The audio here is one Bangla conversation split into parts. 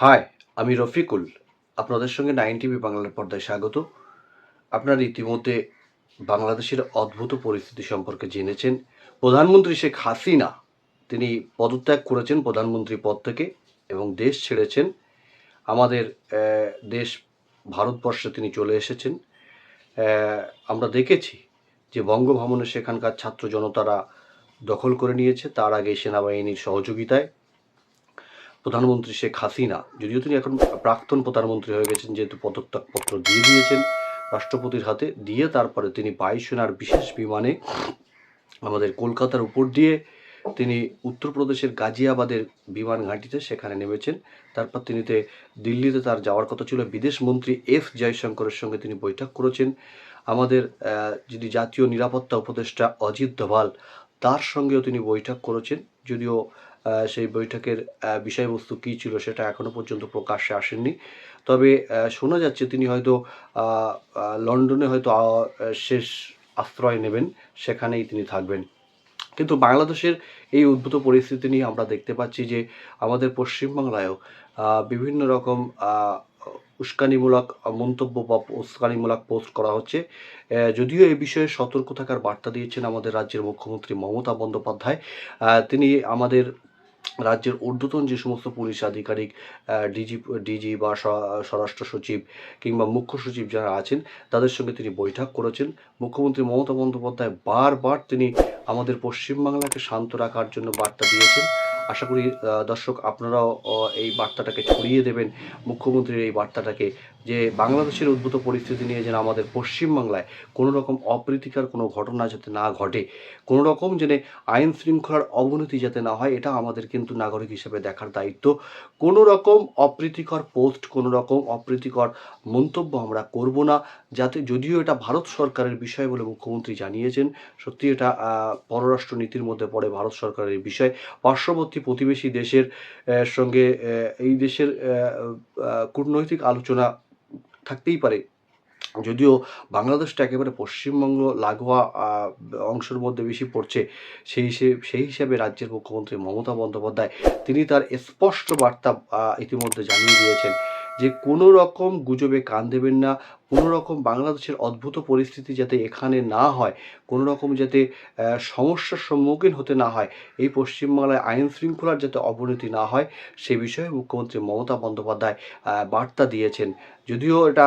হাই আমি রফিকুল। আপনাদের সঙ্গে নাইন টিভি বাংলার পর্দায় স্বাগত। আপনারা ইতিমধ্যে বাংলাদেশের অদ্ভুত পরিস্থিতি সম্পর্কে জেনেছেন। প্রধানমন্ত্রী শেখ হাসিনা, তিনি পদত্যাগ করেছেন প্রধানমন্ত্রী পদ থেকে এবং দেশ ছেড়েছেন। আমাদের দেশ ভারতবর্ষে তিনি চলে এসেছেন। আমরা দেখেছি যে বঙ্গভবনে সেখানকার ছাত্র জনতারা দখল করে নিয়েছে। তার আগে সেনাবাহিনীর সহযোগিতায় প্রধানমন্ত্রী শেখ হাসিনা, যদিও তিনি এখন প্রাক্তন প্রধানমন্ত্রী হয়ে গেছেন, যেহেতু পদত্যাগপত্র দিয়ে দিয়েছেন, রাষ্ট্রপতির হাতে দিয়ে তারপরে তিনি বায়ুসেনার বিশেষ বিমানে আমাদের কলকাতার উপর দিয়ে তিনি উত্তরপ্রদেশের গাজিয়াবাদের বিমান ঘাঁটিতে সেখানে নেমেছেন। তারপর তিনিতে দিল্লিতে তার যাওয়ার কথা ছিল। বিদেশ মন্ত্রী এফ জয়শঙ্করের সঙ্গে তিনি বৈঠক করেছেন। আমাদের যিনি জাতীয় নিরাপত্তা উপদেষ্টা অজিত দোভাল, তার সঙ্গেও তিনি বৈঠক করেছেন। যদিও সেই বৈঠকের বিষয়বস্তু কী ছিল সেটা এখনও পর্যন্ত প্রকাশ্যে আসেননি। তবে শোনা যাচ্ছে তিনি হয়তো লন্ডনে হয়তো শেষ আশ্রয় নেবেন, সেখানেই তিনি থাকবেন। কিন্তু বাংলাদেশের এই উদ্ভূত পরিস্থিতি নিয়ে আমরা দেখতে পাচ্ছি যে, আমাদের পশ্চিমবাংলায়ও বিভিন্ন রকম উস্কানিমূলক মন্তব্য বা উস্কানিমূলক পোস্ট করা হচ্ছে। যদিও এই বিষয়ে সতর্ক থাকার বার্তা দিয়েছেন আমাদের রাজ্যের মুখ্যমন্ত্রী মমতা বন্দ্যোপাধ্যায় তিনি আমাদের রাজ্যের ঊর্ধ্বতন যে সমস্ত পুলিশ আধিকারিক ডিজি ডিজি বা স্বরাষ্ট্র সচিব কিংবা মুখ্য সচিব যারা আছেন, তাদের সঙ্গে তিনি বৈঠক করেছেন। মুখ্যমন্ত্রী মমতা বন্দ্যোপাধ্যায় বারবার তিনি আমাদের পশ্চিমবাংলাকে শান্ত রাখার জন্য বার্তা দিয়েছেন। আশা করি দর্শক, আপনারাও এই বার্তাটাকে ছড়িয়ে দেবেন। মুখ্যমন্ত্রীর এই বার্তাটাকে যে বাংলাদেশের উদ্ভূত পরিস্থিতি নিয়ে যেন আমাদের পশ্চিমবাংলায় কোনো রকম অপ্রীতিকর কোনো ঘটনা যাতে না ঘটে, কোনো রকম যেন আইন শৃঙ্খলার অবনতি যাতে না হয়, এটা আমাদের কিন্তু নাগরিক হিসেবে দেখার দায়িত্ব। কোনো রকম অপ্রীতিকর পোস্ট, কোনো রকম অপ্রীতিকর মন্তব্য আমরা করব না, যাতে যদিও এটা ভারত সরকারের বিষয় বলে মুখ্যমন্ত্রী জানিয়েছেন, সত্যি এটা পররাষ্ট্র নীতির মধ্যে পড়ে ভারত সরকারের বিষয়। পার্শ্ববর্তী প্রতিবেশী দেশের সঙ্গে এই দেশের কূটনৈতিক আলোচনা থাকতেই পারে। যদিও বাংলাদেশটা একেবারে পশ্চিমবঙ্গ লাগোয়া অংশের মধ্যে বেশি পড়ছে, সেই হিসেবে সেই হিসাবে রাজ্যের মুখ্যমন্ত্রী মমতা বন্দ্যোপাধ্যায়, তিনি তার স্পষ্ট বার্তা ইতিমধ্যে জানিয়ে দিয়েছেন যে কোনো রকম গুজবে কান দেবেন না কোনো রকম বাংলাদেশের অদ্ভুত পরিস্থিতি যাতে এখানে না হয় কোনো রকম যাতে সমস্যার সম্মুখীন হতে না হয় এই পশ্চিমবাংলায় আইন শৃঙ্খলার যাতে অবনতি না হয় সে বিষয়ে মুখ্যমন্ত্রী মমতা বন্দ্যোপাধ্যায় বার্তা দিয়েছেন। যদিও এটা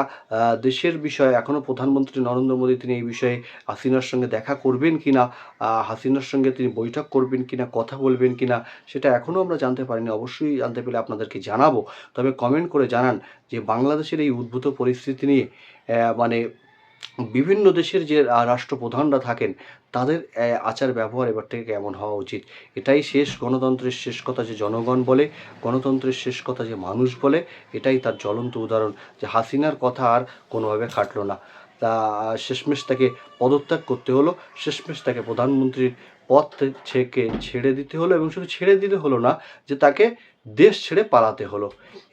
দেশের বিষয় এখনও প্রধানমন্ত্রী নরেন্দ্র মোদী তিনি এই বিষয়ে হাসিনার সঙ্গে দেখা করবেন কিনা আহ, হাসিনার সঙ্গে তিনি বৈঠক করবেন কিনা কথা বলবেন কিনা সেটা এখনও আমরা জানতে পারিনি। অবশ্যই জানতে পেলে আপনাদেরকে জানাব। তবে কমেন্ট করে জানান যে বাংলাদেশের এই উদ্ভূত পরিস্থিতি নিয়ে মানে বিভিন্ন দেশের যে রাষ্ট্রপ্রধানরা থাকেন, তাদের আচার ব্যবহার এবার থেকে কেমন হওয়া উচিত? এটাই শেষ গণতন্ত্রের শেষ কথা যে জনগণ বলে, গণতন্ত্রের শেষ কথা যে মানুষ বলে, এটাই তার জ্বলন্ত উদাহরণ যে হাসিনার কথা আর কোনোভাবে খাটলো না। তা শেষমেশ তাকে পদত্যাগ করতে হলো, শেষমেশ তাকে প্রধানমন্ত্রীর পদ থেকে ছেড়ে দিতে হলো এবং শুধু ছেড়ে দিতে হলো না, যে তাকে দেশ ছেড়ে পালাতে হলো।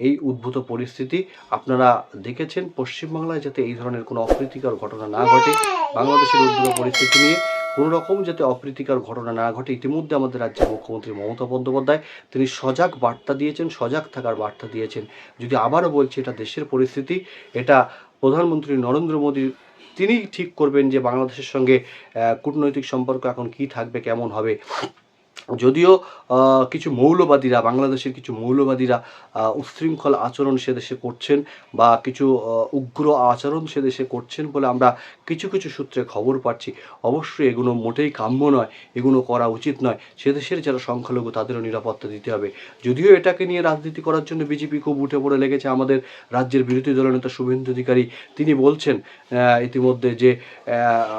এই উদ্ভূত পরিস্থিতি আপনারা দেখেছেন, পশ্চিমবাংলায় যাতে এই ধরনের কোনো অপ্রীতিকর ঘটনা না ঘটে, বাংলাদেশের উদ্ভূত পরিস্থিতি নিয়ে কোনো রকম যাতে অপ্রীতিকর ঘটনা না ঘটে, ইতিমধ্যে আমাদের রাজ্যের মুখ্যমন্ত্রী মমতা বন্দ্যোপাধ্যায় তিনি সজাগ বার্তা দিয়েছেন, সজাগ থাকার বার্তা দিয়েছেন। যদি আবারও বলছি, এটা দেশের পরিস্থিতি, এটা প্রধানমন্ত্রী নরেন্দ্র মোদী, তিনি ঠিক করবেন যে বাংলাদেশের সঙ্গে কূটনৈতিক সম্পর্ক এখন কি থাকবে, কেমন হবে। যদিও কিছু মৌলবাদীরা, বাংলাদেশের কিছু মৌলবাদীরা উচ্ছৃঙ্খল আচরণ সে দেশে করছেন বা কিছু উগ্র আচরণ সে দেশে করছেন বলে আমরা কিছু কিছু সূত্রে খবর পাচ্ছি। অবশ্যই এগুলো মোটেই কাম্য নয়, এগুলো করা উচিত নয়। সে দেশের যারা সংখ্যালঘু, তাদেরও নিরাপত্তা দিতে হবে। যদিও এটাকে নিয়ে রাজনীতি করার জন্য বিজেপি খুব উঠে পড়ে লেগেছে, আমাদের রাজ্যের বিরোধী দলনেতা শুভেন্দু অধিকারী, তিনি বলছেন ইতিমধ্যে যে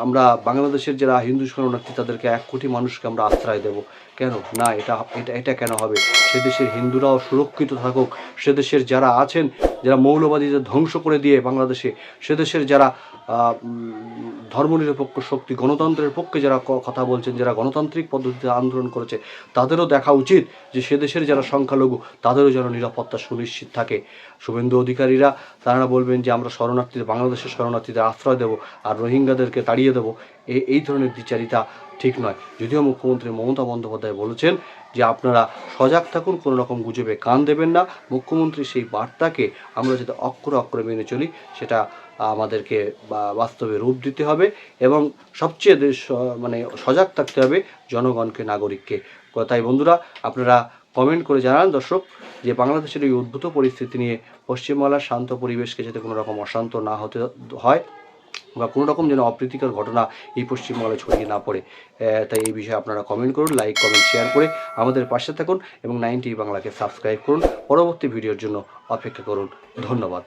আমরা বাংলাদেশের যারা হিন্দু শরণার্থী, তাদেরকে এক কোটি মানুষকে আমরা আশ্রয় দেব। কেন? না, এটা এটা এটা কেন হবে? সে দেশের হিন্দুরাও সুরক্ষিত থাকুক। সে দেশের যারা আছেন যারা মৌলবাদীদের ধ্বংস করে দিয়ে বাংলাদেশে সেদেশের যারা ধর্মনিরপেক্ষ শক্তি, গণতন্ত্রের পক্ষে যারা কথা বলছেন, যারা গণতান্ত্রিক পদ্ধতিতে আন্দোলন করেছে, তাদেরও দেখা উচিত যে সেদেশের যারা সংখ্যালঘু, তাদেরও যেন নিরাপত্তা সুনিশ্চিত থাকে। শুভেন্দু অধিকারীরা, তারা বলবেন যে আমরা শরণার্থীদের, বাংলাদেশের শরণার্থীদের আশ্রয় দেবো আর রোহিঙ্গাদেরকে তাড়িয়ে দেবো। এই এই ধরনের দ্বিচারিতা ঠিক নয়। যদিও মুখ্যমন্ত্রী মমতা বন্দ্যোপাধ্যায় বলেছেন যে আপনারা সজাগ থাকুন, কোনো রকম গুজবে কান দেবেন না। মুখ্যমন্ত্রী সেই বার্তাকে আমরা যদি অক্ষরে অক্ষরে মেনে চলি, সেটা আমাদেরকে বাস্তবে রূপ দিতে হবে এবং সবচেয়ে মানে সজাগ থাকতে হবে জনগণকে, নাগরিককে। তাই বন্ধুরা, আপনারা কমেন্ট করে জানান দর্শক, যে বাংলাদেশের এই উদ্ভূত পরিস্থিতি নিয়ে পশ্চিমবাংলার শান্ত পরিবেশকে যাতে কোনো রকম অশান্ত না হতে হয়। বা কোনো রকম যেন অপ্রীতিকর ঘটনা এই পশ্চিমবাংলায় ছড়িয়ে না পড়ে। তাই এই বিষয়ে আপনারা কমেন্ট করুন লাইক কমেন্ট শেয়ার করে আমাদের পাশে থাকুন এবং নাইনটি বাংলাকে সাবস্ক্রাইব করুন। পরবর্তী ভিডিওর জন্য অপেক্ষা করুন। ধন্যবাদ।